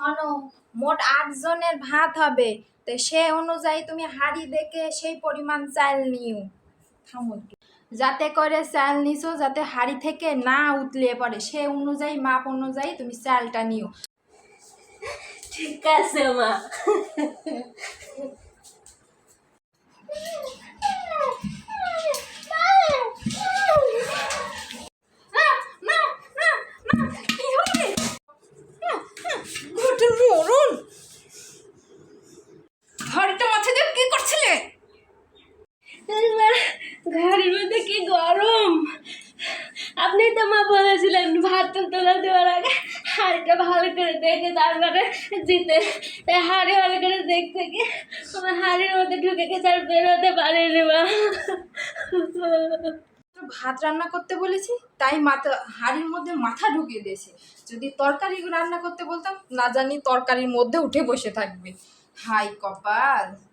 শোনো মোট আট জনের ভাত হবে তো সে অনুযায়ী তুমি হাড়ি দেখে সেই পরিমাণ চাল নিও থামো যাতে করে চাল নিছো যাতে হাড়ি থেকে না উতলিয়ে পড়ে সে অনুযায়ী মাপ অনুযায়ী তুমি চালটা নিও ঠিক আছে মা মরুন হাড়িটা মাথায় দিয়ে কি করছিলে? ঘরের মধ্যে কি গরম? আপনি তো মা বলেছিলেন ভাত তোলা দেওয়ার আগে হাড়িটা ভালো করে দেখে তারপরে জিতে। হাড়ি ভালো করে দেখতে গিয়ে আমার হাড়ির মধ্যে ঢুকে গেছে আর বেরোতে পারেনি মা। ভাত রান্না করতে বলেছি, তাই মাথা, হাড়ির মধ্যে মাথা ঢুকিয়ে দিয়েছে। যদি তরকারি রান্না করতে বলতাম, না জানি তরকারির মধ্যে উঠে বসে থাকবে। হাই কপাল!